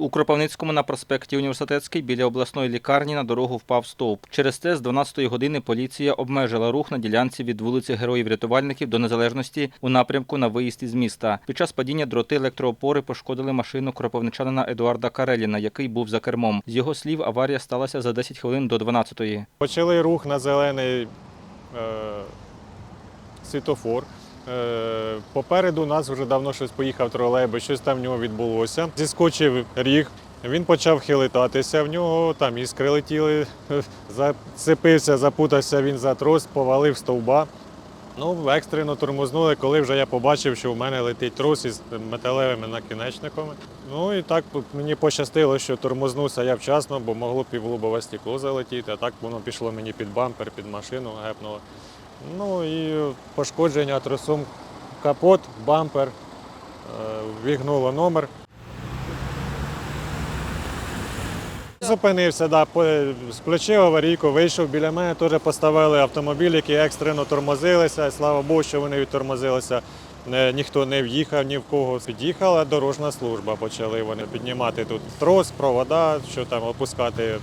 У Кропивницькому на проспекті Університетський біля обласної лікарні на дорогу впав стовп. Через це з 12-ї години поліція обмежила рух на ділянці від вулиці Героїв-рятувальників до Незалежності у напрямку на виїзд із міста. Під час падіння дроти електроопори пошкодили машину кропивничанина Едуарда Кареліна, який був за кермом. З його слів, аварія сталася за 10 хвилин до 12-ї. Почали рух на зелений е, світофор. Е, попереду нас вже давно щось поїхав тролейбус, щось там в нього відбулося. Зіскочив ріг, він почав хилитатися, в нього там іскри летіли, зацепився, запутався він за трос, повалив стовба. Ну, екстрено тормознули, коли вже я побачив, що в мене летить трос із металевими накінечниками. Ну і так мені пощастило, що тормознувся я вчасно, бо могло півлобове стекло залетіти, а так воно пішло мені під бампер, під машину, гепнуло. Ну і пошкодження тросом капот, бампер, е, вігнуло номер. Зупинився, да, включив аварійку, вийшов біля мене, теж поставили автомобіль, які екстрено тормозилися. Слава Богу, що вони відтормозилися. Ніхто не в'їхав ні в кого. Під'їхала дорожна служба. Почали вони піднімати тут трос, провода, що там опускати е,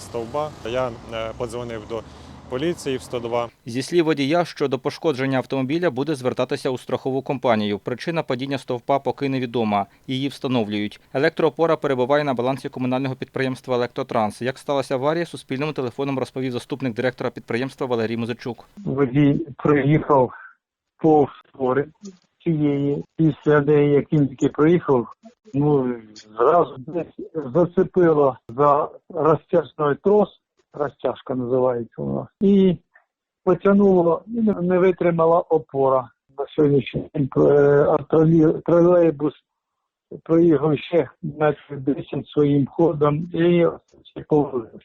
стовба. Я е, подзвонив до поліції в 102. Зі слів водія, щодо пошкодження автомобіля буде звертатися у страхову компанію. Причина падіння стовпа поки невідома. Її встановлюють. Електроопора перебуває на балансі комунального підприємства Електротранс. Як сталася аварія, Суспільному телефоном розповів заступник директора підприємства Валерій Музичук. водій приїхав по створи цієї, після неї, як він тільки проїхав, ну зразу десь зацепило за розтяжний трос, розтяжка називається у нас, і потягнуло, і не- витримала опора. На сьогоднішній день е, тролейбус проїхав ще метрів 10 своїм ходом і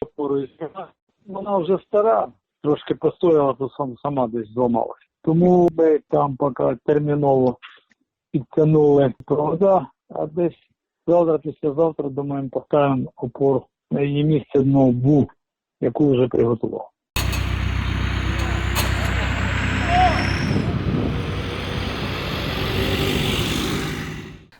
опорою зняла. Вона вже стара, трошки постояла, то сам, сама десь зламалась. Тому ми там поки терміново підтягнули провода, а десь завтра, післязавтра, думаємо, поставимо опору на її місце нову, яку вже приготував.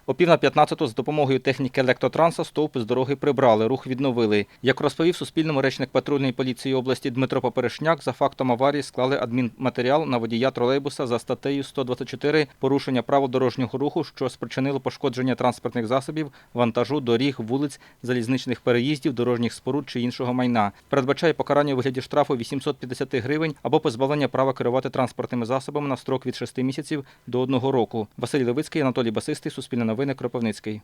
О пів на 15 з допомогою техніки електротранса стовп з дороги прибрали, рух відновили. Як розповів Суспільному речник патрульної поліції області Дмитро Поперешняк, за фактом аварії склали адмінматеріал на водія тролейбуса за статтею 124 порушення правил дорожнього руху, що спричинило пошкодження транспортних засобів, вантажу, доріг, вулиць, залізничних переїздів, дорожніх споруд чи іншого майна. Передбачає покарання у вигляді штрафу 850 гривень або позбавлення права керувати транспортними засобами на строк від 6 місяців до 1 року. Василь Левицький, Анатолій Басистий, Суспільне новини, Кропивницький.